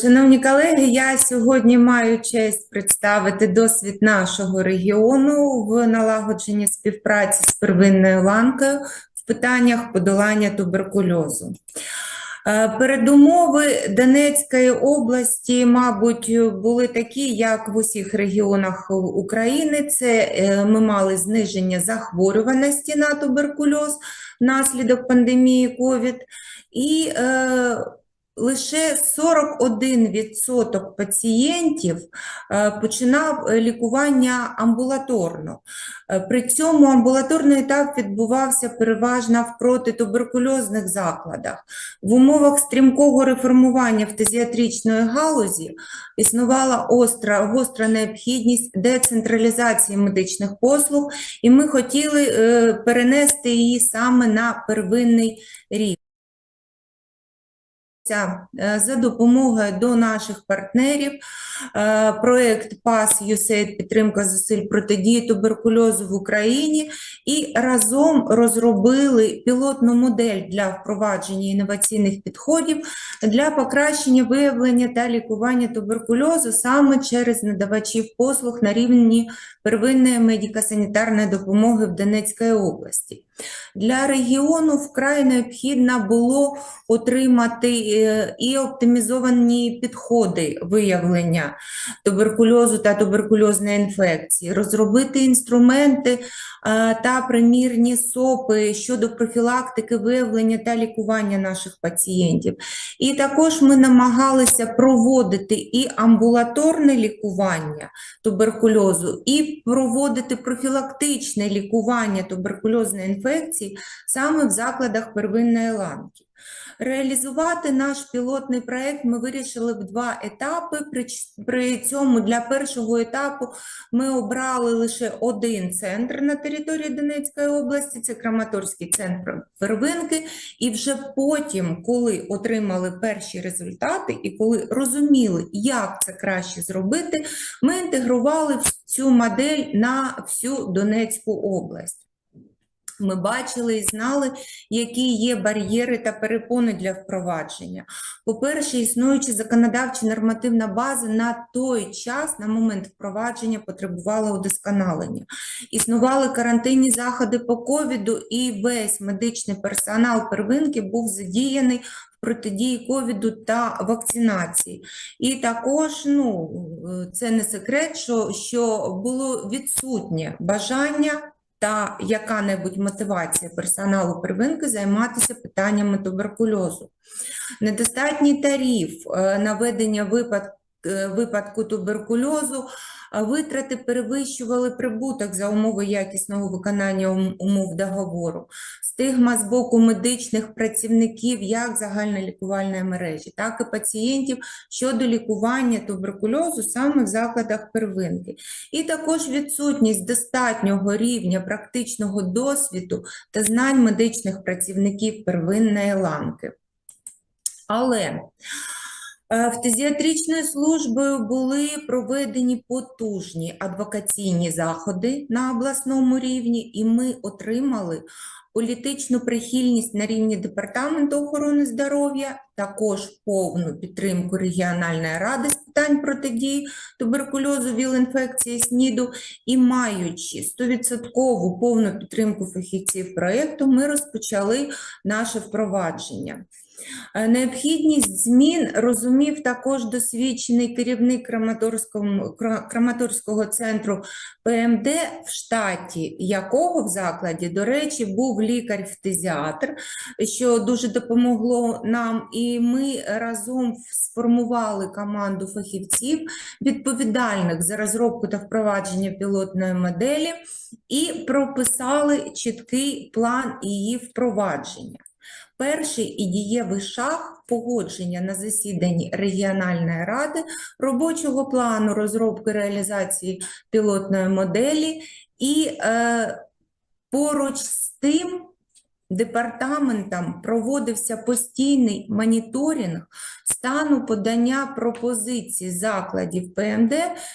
Шановні колеги, я сьогодні маю честь представити досвід нашого регіону в налагодженні співпраці з первинною ланкою в питаннях подолання туберкульозу. Е, Передумови Донецької області, мабуть, були такі, як в усіх регіонах України. Це е, ми мали зниження захворюваності на туберкульоз внаслідок пандемії ковід, і е, лише 41% пацієнтів е, починав е, лікування амбулаторно. Е, При цьому амбулаторний етап відбувався переважно в протитуберкульозних закладах. В умовах стрімкого реформування фтизіатричної галузі існувала остра, гостра необхідність децентралізації медичних послуг, і ми хотіли перенести її саме на первинний рівень. Е, За допомогою до наших партнерів проект PAS USAID підтримка зусиль протидії туберкульозу в Україні і разом розробили пілотну модель для впровадження інноваційних підходів для покращення виявлення та лікування туберкульозу саме через надавачів послуг на рівні первинної медико-санітарної допомоги в Донецькій області. Для регіону вкрай необхідно було отримати е, і оптимізовані підходи виявлення туберкульозу та туберкульозної інфекції, розробити інструменти е, та примірні СОПи щодо профілактики виявлення та лікування наших пацієнтів. І також ми намагалися проводити і амбулаторне лікування туберкульозу, і проводити профілактичне лікування туберкульозної інфекції саме в закладах первинної ланки. Реалізувати наш пілотний проект ми вирішили в два етапи. При, цьому для першого етапу ми обрали лише один центр на території Донецької області, це Краматорський центр первинки. І вже потім, коли отримали перші результати і коли розуміли, як це краще зробити, ми інтегрували цю модель на всю Донецьку область. Ми бачили і знали, які є бар'єри та перепони для впровадження. По-перше, існуюча законодавча нормативна база на той час, на момент впровадження, потребувала удосконалення. Існували карантинні заходи по ковіду, і весь медичний персонал первинки був задіяний протидії ковіду та вакцинації. І також, ну, е, це не секрет, що, що було відсутнє бажання та яка-небудь мотивація персоналу первинки займатися питаннями туберкульозу. Недостатній тариф е, на ведення випад- е, випадку туберкульозу, витрати перевищували прибуток за умови якісного виконання умов договору. Стигма з боку медичних працівників як загальнолікувальної мережі, так і пацієнтів щодо лікування туберкульозу саме в закладах первинки. І також відсутність достатнього рівня практичного досвіду та знань медичних працівників первинної ланки. Але е, Фтизіатричною службою були проведені потужні адвокаційні заходи на обласному рівні, і ми отримали політичну прихильність на рівні Департаменту охорони здоров'я, також повну підтримку регіональної ради з питань протидії туберкульозу, ВІЛ-інфекції, СНІДу, і маючи 100% повну підтримку фахівців проєкту, ми розпочали наше впровадження. Е, Необхідність змін розумів також досвідчений керівник Краматорського, Краматорського центру ПМД, в штаті якого в закладі, до речі, був лікар-фтизіатр, що дуже допомогло нам, і ми разом сформували команду фахівців, відповідальних за розробку та впровадження пілотної моделі, і прописали чіткий план її впровадження. Перший і дієвий шаг погодження на засіданні регіональної ради робочого плану розробки реалізації пілотної моделі і е, поруч з тим департаментом проводився постійний моніторинг стану подання пропозицій закладів ПМД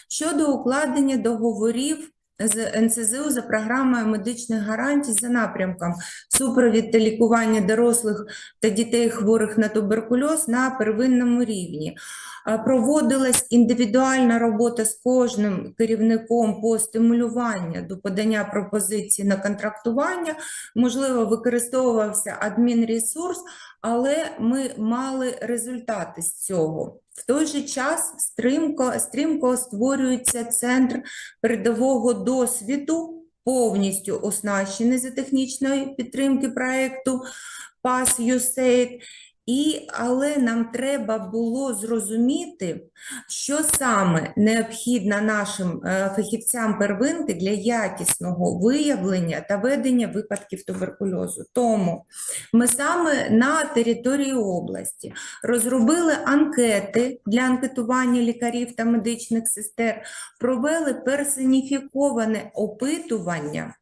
щодо укладення договорів з НСЗУ за програмою медичних гарантій за напрямком супровід та лікування дорослих та дітей хворих на туберкульоз на первинному рівні. Проводилась індивідуальна робота з кожним керівником по стимулюванню до подання пропозицій на контрактування. Можливо, використовувався адмінресурс, але ми мали результати з цього. В той же час стрімко, стрімко створюється центр передового досвіду, повністю оснащений за технічної підтримки проекту PASS USAID. І, але нам треба було зрозуміти, що саме необхідно нашим е, фахівцям первинки для якісного виявлення та ведення випадків туберкульозу. Тому ми саме на території області розробили анкети для анкетування лікарів та медичних сестер, провели персоніфіковане опитування.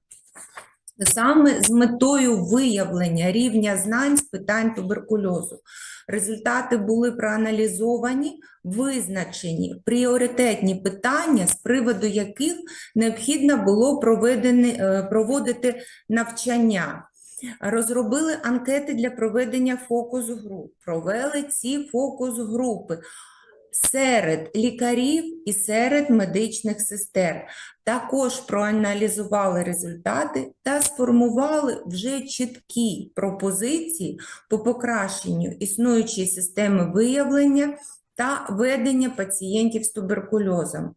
Саме з метою виявлення рівня знань з питань туберкульозу. Результати були проаналізовані, визначені пріоритетні питання, з приводу яких необхідно було е, проводити навчання. Розробили анкети для проведення фокус-груп, провели ці фокус-групи серед лікарів і серед медичних сестер. Також проаналізували результати та сформували вже чіткі пропозиції по покращенню існуючої системи виявлення та ведення пацієнтів з туберкульозом.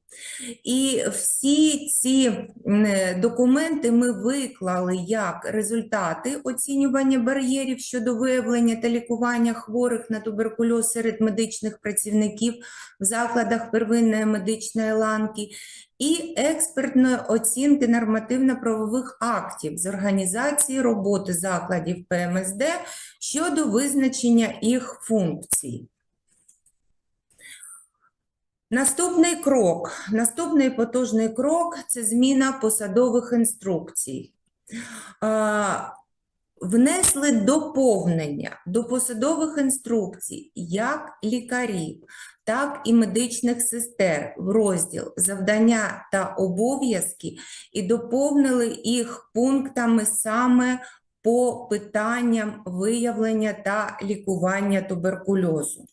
І всі ці е, документи ми виклали як результати оцінювання бар'єрів щодо виявлення та лікування хворих на туберкульоз серед медичних працівників в закладах первинної медичної ланки і експертної оцінки нормативно-правових актів з організації роботи закладів ПМСД щодо визначення їх функцій. Наступний крок, наступний потужний крок це зміна посадових інструкцій. Внесли доповнення до посадових інструкцій як лікарів, так і медичних сестер в розділ завдання та обов'язки і доповнили їх пунктами саме по питанням виявлення та лікування туберкульозу.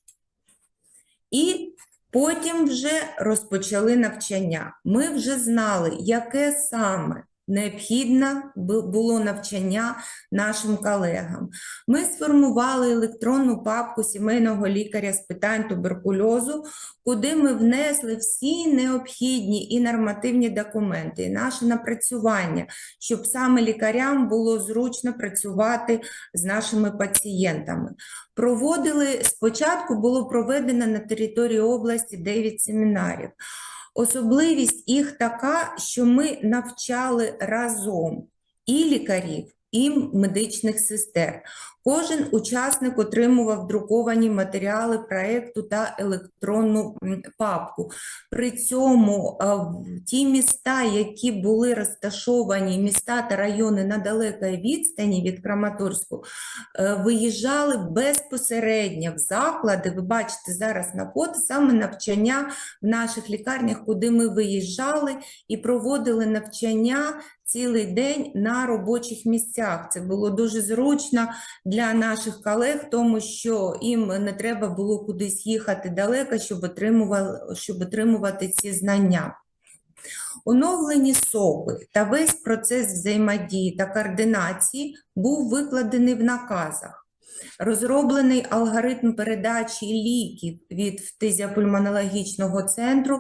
І Потім вже розпочали навчання. Ми вже знали, яке саме необхідне бу- було навчання нашим колегам. Ми сформували електронну папку сімейного лікаря з питань туберкульозу, куди ми внесли всі необхідні і нормативні документи, і наше напрацювання, щоб саме лікарям було зручно працювати з нашими пацієнтами. Проводили спочатку було проведено на території області 9 семінарів. Особливість їх така, що ми навчали разом і лікарів, і медичних сестер. Кожен учасник отримував друковані матеріали проекту та електронну папку. При цьому ті міста, які були розташовані, міста та райони на далекій відстані від Краматорську, е, виїжджали безпосередньо в заклади. Ви бачите зараз на фото саме навчання в наших лікарнях, куди ми виїжджали і проводили навчання цілий день на робочих місцях. Це було дуже зручно для наших колег, тому що їм не треба було кудись їхати далеко, щоб отримували, щоб отримувати ці знання. Оновлені СОПи та весь процес взаємодії та координації був викладений в наказах. Розроблений алгоритм передачі ліків від фтизіопульмонологічного центру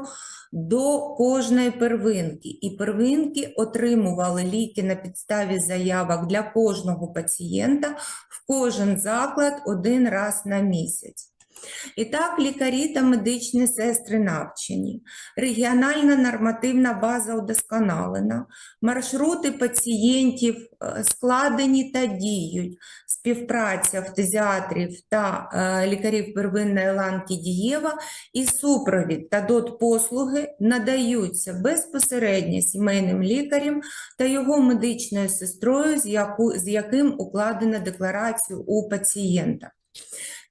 до кожної первинки. І первинки отримували ліки на підставі заявок для кожного пацієнта в кожен заклад один раз на місяць. І так, лікарі та медичні сестри навчені, регіональна нормативна база удосконалена, маршрути пацієнтів е, складені та діють, співпраця фтизіатрів та е, лікарів первинної ланки дієва і супровід та дот-послуги надаються безпосередньо сімейним лікарем та його медичною сестрою, з, яким укладено декларацію у пацієнта.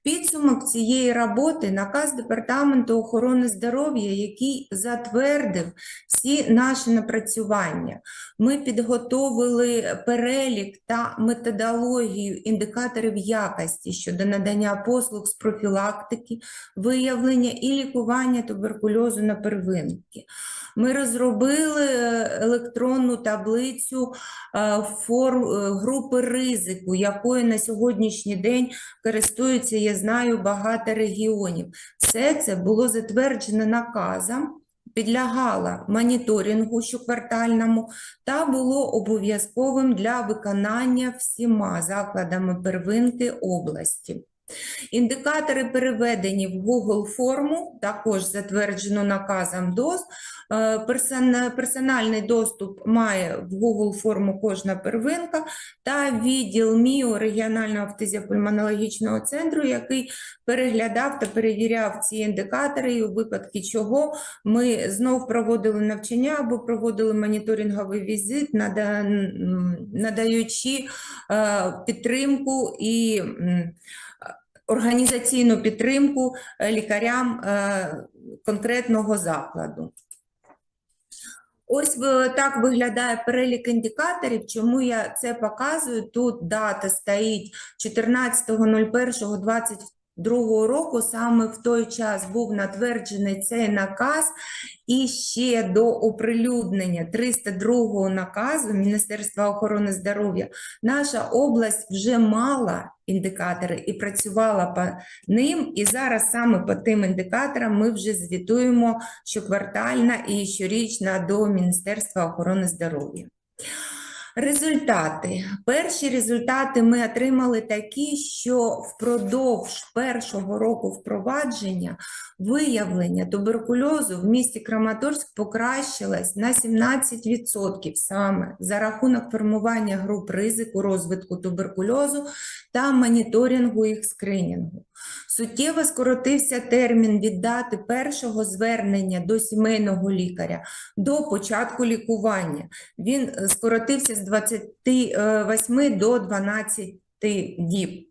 Підсумок цієї роботи наказ Департаменту охорони здоров'я, який затвердив всі наші напрацювання. Ми підготовили перелік та методологію індикаторів якості щодо надання послуг з профілактики, виявлення і лікування туберкульозу на первинки. Ми розробили електронну таблицю е, е, групи ризику, якою на сьогоднішній день користуються, я знаю, багато регіонів. Все це було затверджено наказом, підлягало моніторингу щоквартальному та було обов'язковим для виконання всіма закладами первинки області. Індикатори переведені в Google форму, також затверджено наказом ДОС. Е, Персональний доступ має в Google форму кожна первинка та відділ МІО регіонального фтизіопульмонологічного центру, який переглядав та перевіряв ці індикатори, і у випадку чого ми знов проводили навчання або проводили моніторинговий візит, надаючи е, підтримку і організаційну підтримку е, лікарям е, конкретного закладу. Ось так виглядає перелік індикаторів. Чому я це показую? Тут дата стоїть 14.01.22 року. Саме в той час був натверджений цей наказ, і ще до оприлюднення 302 наказу Міністерства охорони здоров'я наша область вже мала індикатори і працювала по ним. І зараз саме по тим індикаторам ми вже звітуємо щоквартально і щорічно до Міністерства охорони здоров'я. Результати. Перші результати ми отримали такі, що впродовж першого року впровадження виявлення туберкульозу в місті Краматорськ покращилось на 17% саме за рахунок формування груп ризику розвитку туберкульозу та моніторингу їх скринінгу. Суттєво скоротився термін від дати першого звернення до сімейного лікаря до початку лікування. Він е, скоротився з 28 до 12 діб.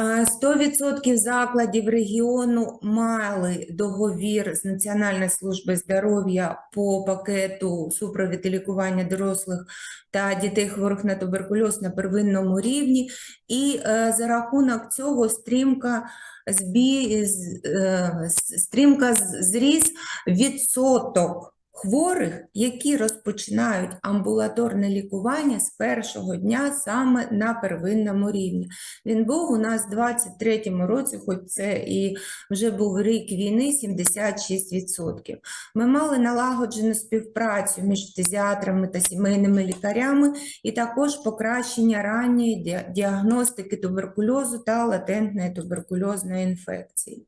Е, 100% закладів регіону мали договір з Національною службою здоров'я по пакету супровід лікування дорослих та дітей хворих на туберкульоз на первинному рівні, і е, за рахунок цього стрімка збі... е, стрімка зріс відсоток хворих, які розпочинають амбулаторне лікування з першого дня саме на первинному рівні. Він був у нас в 23-му році, хоч це і вже був рік війни, 76%. Ми мали налагоджену співпрацю між фтизіатрами та сімейними лікарями і також покращення ранньої діагностики туберкульозу та латентної туберкульозної інфекції.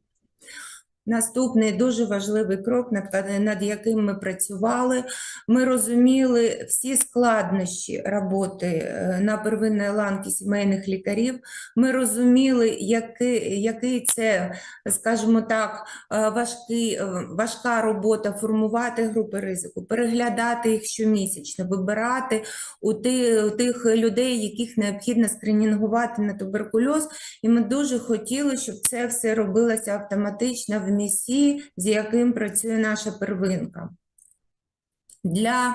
Наступний дуже важливий крок, над, яким ми працювали. Ми розуміли всі складнощі роботи е, на первинній ланці сімейних лікарів. Ми розуміли, який, який це, скажімо так, е, важкий, е, важка робота формувати групи ризику, переглядати їх щомісячно, вибирати у, ти, у тих людей, яких необхідно скринінгувати на туберкульоз. І ми дуже хотіли, щоб це все робилося автоматично в місці, з яким працює наша первинка. Для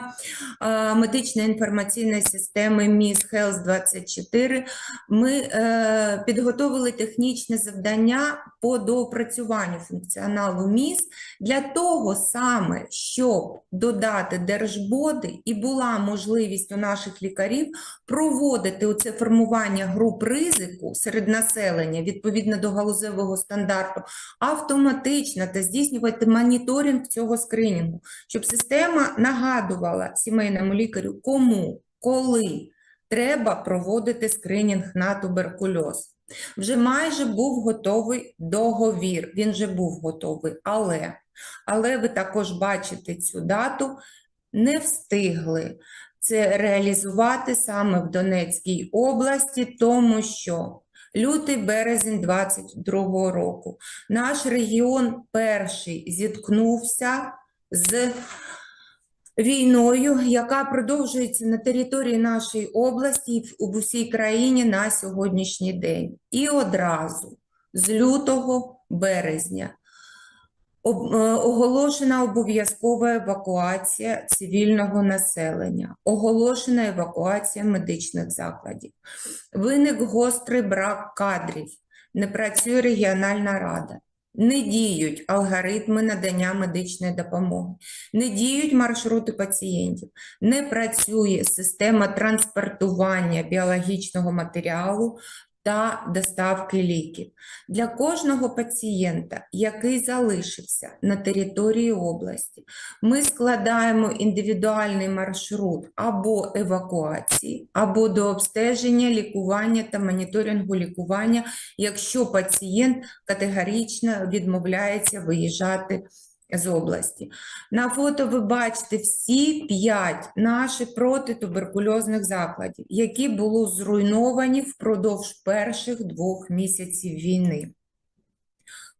е, медичної інформаційної системи МІС Health 24 ми е, підготовили технічне завдання по доопрацюванню функціоналу МІС для того саме, щоб додати держбоди і була можливість у наших лікарів проводити оце формування груп ризику серед населення відповідно до галузевого стандарту автоматично та здійснювати моніторинг цього скринінгу, щоб система нагадувала сімейному лікарю, кому, коли треба проводити скринінг на туберкульоз. Вже майже був готовий договір, він вже був готовий, але, але ви також бачите цю дату, не встигли це реалізувати саме в Донецькій області, тому що лютий березень 22 року наш регіон перший зіткнувся з війною, яка продовжується на території нашої області і в- усій країні на сьогоднішній день. І одразу з лютого березня. Е, Оголошена обов'язкова евакуація цивільного населення, оголошена евакуація медичних закладів. Виник гострий брак кадрів, не працює регіональна рада, не діють алгоритми надання медичної допомоги, не діють маршрути пацієнтів, не працює система транспортування біологічного матеріалу та доставки ліків. Для кожного пацієнта, який залишився на території області, ми складаємо індивідуальний маршрут або евакуації, або до обстеження, лікування та моніторингу лікування, якщо пацієнт категорично відмовляється виїжджати з області. На фото ви бачите всі п'ять наших протитуберкульозних закладів, які були зруйновані впродовж перших двох місяців війни.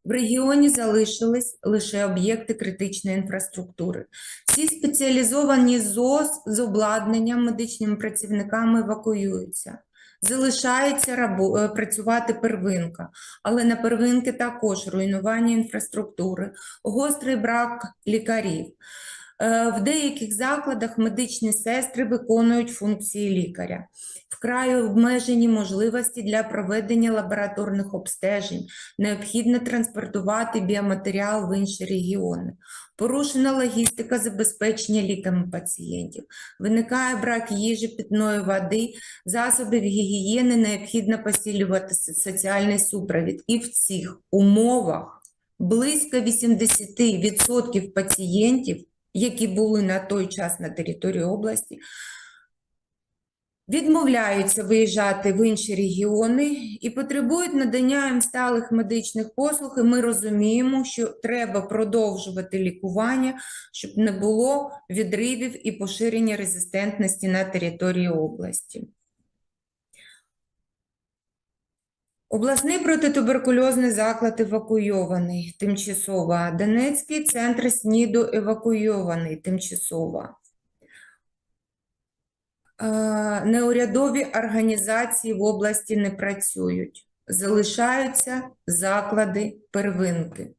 В регіоні залишились лише об'єкти критичної інфраструктури. Всі спеціалізовані ЗОЗ з обладнанням медичними працівниками евакуюються. Залишається е, працювати первинка, але на первинки також руйнування інфраструктури, гострий брак лікарів. Е, В деяких закладах медичні сестри виконують функції лікаря. Вкрай обмежені можливості для проведення лабораторних обстежень. Необхідно транспортувати біоматеріал в інші регіони. Порушена логістика забезпечення ліками пацієнтів. Виникає брак їжі, питної води, засобів гігієни, необхідно посилювати соціальний супровід. І в цих умовах близько 80% пацієнтів, які були на той час на території області, відмовляються виїжджати в інші регіони і потребують надання їм сталих медичних послуг. І ми розуміємо, що треба продовжувати лікування, щоб не було відривів і поширення резистентності на території області. Обласний протитуберкульозний заклад евакуйований тимчасово. Донецький центр СНІДу евакуйований тимчасово. Е, Неурядові організації в області не працюють. Залишаються заклади первинки.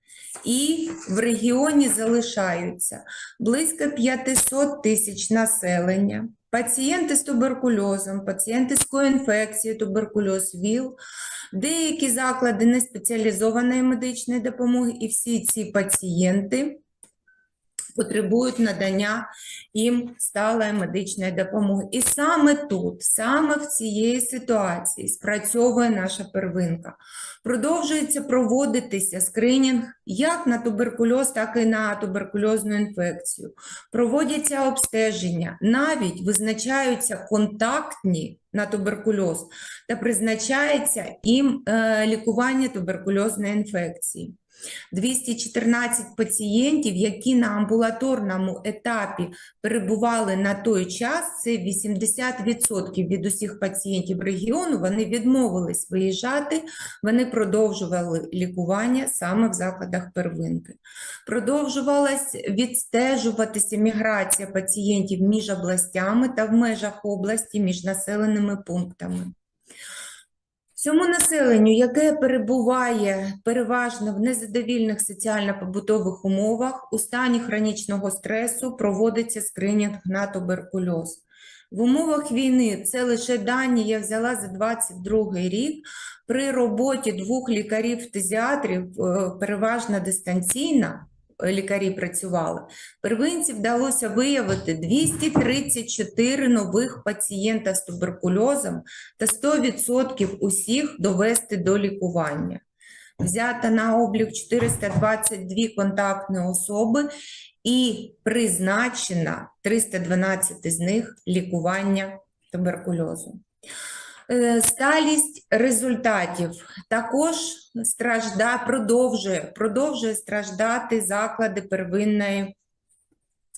І в регіоні залишаються близько 500 тисяч населення, пацієнти з туберкульозом, пацієнти з коінфекцією, туберкульоз, ВІЛ, деякі заклади неспеціалізованої медичної допомоги, і всі ці пацієнти потребують надання їм сталої медичної допомоги. І саме тут, саме в цієї ситуації спрацьовує наша первинка. Продовжується проводитися скринінг як на туберкульоз, так і на туберкульозну інфекцію. Проводяться обстеження, навіть визначаються контактні на туберкульоз та призначається їм е, лікування туберкульозної інфекції. 214 пацієнтів, які на амбулаторному етапі перебували на той час, це 80% від усіх пацієнтів регіону, вони відмовились виїжджати, вони продовжували лікування саме в закладах первинки. Продовжувалась відстежуватися міграція пацієнтів між областями та в межах області між населеними пунктами. Цьому населенню, яке перебуває переважно в незадовільних соціально-побутових умовах, у стані хронічного стресу проводиться скринінг на туберкульоз. В умовах війни це лише дані я взяла за 22 рік. При роботі двох лікарів-фтизіатрів, е, переважно дистанційно, е, лікарі працювали, первинці вдалося виявити 234 нових пацієнта з туберкульозом та 100% усіх довести до лікування. Взято на облік 422 контактні особи і призначено 312 з них лікування туберкульозу. Е, Сталість результатів. Також стражда, продовжує, продовжує страждати заклади первинної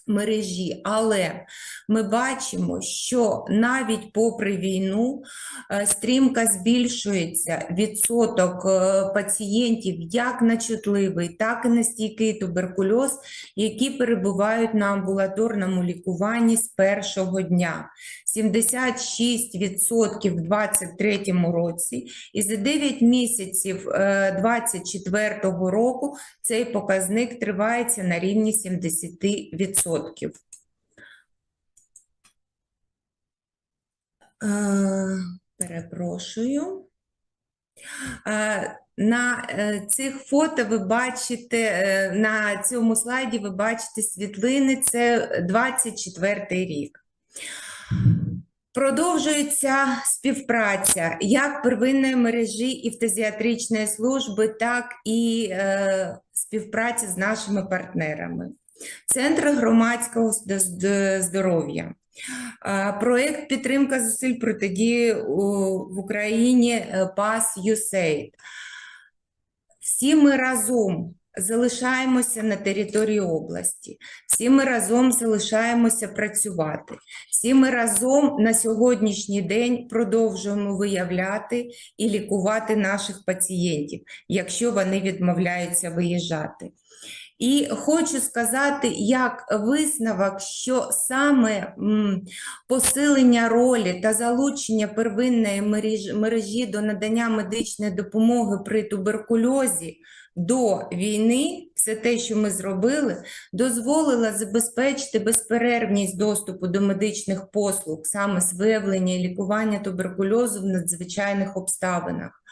мережі, але ми бачимо, що навіть попри війну е, стрімко збільшується відсоток е, пацієнтів як на чутливий, так і на стійкий туберкульоз, які перебувають на амбулаторному лікуванні з першого дня. 76% в 2023 році, і за 9 місяців 2024 року цей показник тривається на рівні 70%. Е, Перепрошую. Е, На е, цих фото ви бачите, на цьому слайді ви бачите світлини, це 24 рік. Продовжується співпраця як первинної мережі і фтизіатричної служби, так і співпраця з нашими партнерами. Центр громадського зд- зд- здоров'я. Е, Проєкт підтримка зусиль протидії в Україні е, PAS USAID. Всі ми разом залишаємося на території області, всі ми разом залишаємося працювати, всі ми разом на сьогоднішній день продовжуємо виявляти і лікувати наших пацієнтів, якщо вони відмовляються виїжджати. І хочу сказати, як висновок, що саме посилення ролі та залучення первинної мережі, до надання медичної допомоги при туберкульозі до війни, все те, що ми зробили, дозволило забезпечити безперервність доступу до медичних послуг, саме з виявлення і лікування туберкульозу в надзвичайних обставинах.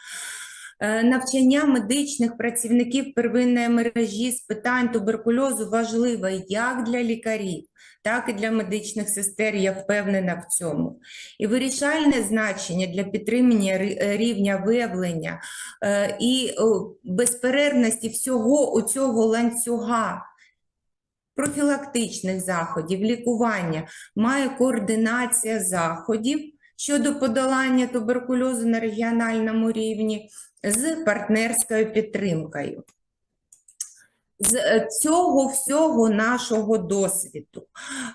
Е, Навчання медичних працівників первинної мережі з питань туберкульозу важливе як для лікарів, так і для медичних сестер, я впевнена в цьому. І вирішальне значення для підтримання рівня виявлення е, і безперервності всього у цього ланцюга. Профілактичних заходів, лікування. Має координація заходів щодо подолання туберкульозу на регіональному рівні з партнерською підтримкою. З е, цього всього нашого досвіду.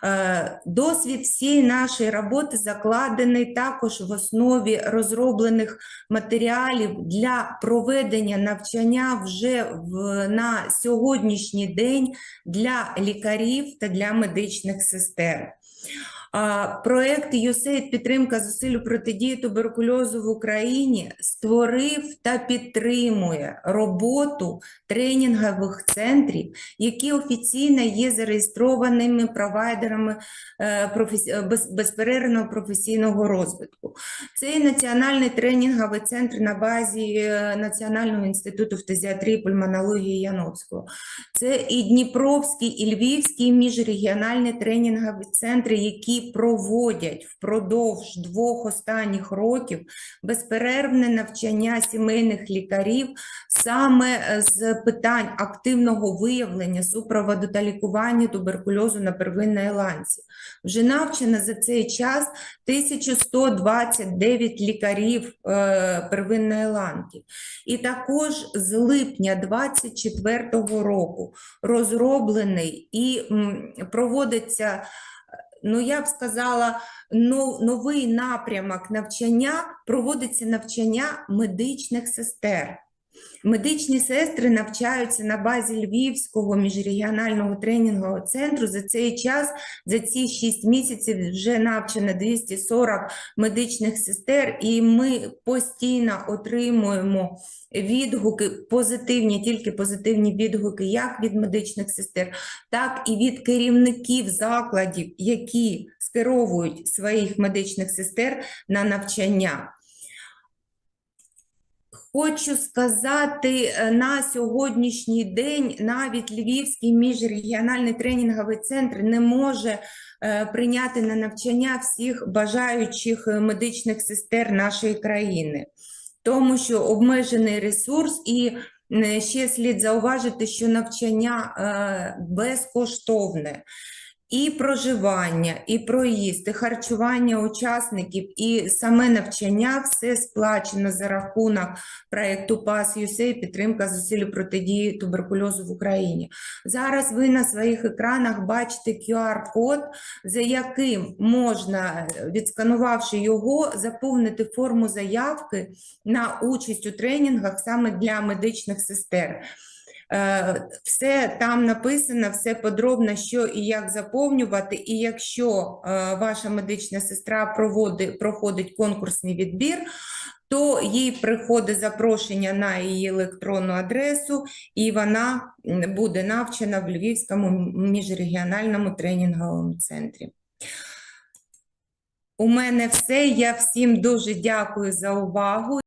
Е, Досвід всієї нашої роботи закладений також в основі розроблених матеріалів для проведення навчання вже в, на сьогоднішній день для лікарів та для медичних сестер. Проект USAID підтримка зусиль протидії туберкульозу в Україні створив та підтримує роботу тренінгових центрів, які офіційно є зареєстрованими провайдерами е, е, без- безперервного професійного розвитку. Цей національний тренінговий центр на базі е, Національного інституту фтизіатрії пульмонології Яновського. Це і Дніпровський, і Львівський міжрегіональні тренінгові центри, які проводять впродовж двох останніх років безперервне навчання сімейних лікарів саме е, з питань активного виявлення, супроводу та лікування туберкульозу на первинній ланці. Вже навчено за цей час 1129 лікарів е, первинної ланки. І також з липня 2024 року розроблений і проводиться, ну я б сказала, но- новий напрямок навчання, проводиться навчання медичних сестер. Медичні сестри навчаються на базі Львівського міжрегіонального тренінгового центру. За цей час, за ці 6 місяців вже навчено 240 медичних сестер, і ми постійно отримуємо відгуки позитивні, тільки позитивні відгуки як від медичних сестер, так і від керівників закладів, які скеровують своїх медичних сестер на навчання. Хочу сказати, е, на сьогоднішній день навіть Львівський міжрегіональний тренінговий центр не може е, прийняти на навчання всіх бажаючих е, медичних сестер нашої країни, тому що обмежений ресурс і ще слід зауважити, що навчання безкоштовне. І проживання, і проїзд, і харчування учасників, і саме навчання все сплачено за рахунок проєкту PAS USAID підтримка зусиль протидії туберкульозу в Україні. Зараз ви на своїх екранах бачите QR-код, за яким можна, е, відсканувавши його, заповнити форму заявки на участь у тренінгах саме для медичних сестер. Е, Все там написано, все подробно, що і як заповнювати. І якщо е, ваша медична сестра проводить, проходить конкурсний відбір, то їй приходить запрошення на її електронну адресу, і вона буде навчена в Львівському міжрегіональному тренінговому центрі. У мене все. Я всім дуже дякую за увагу.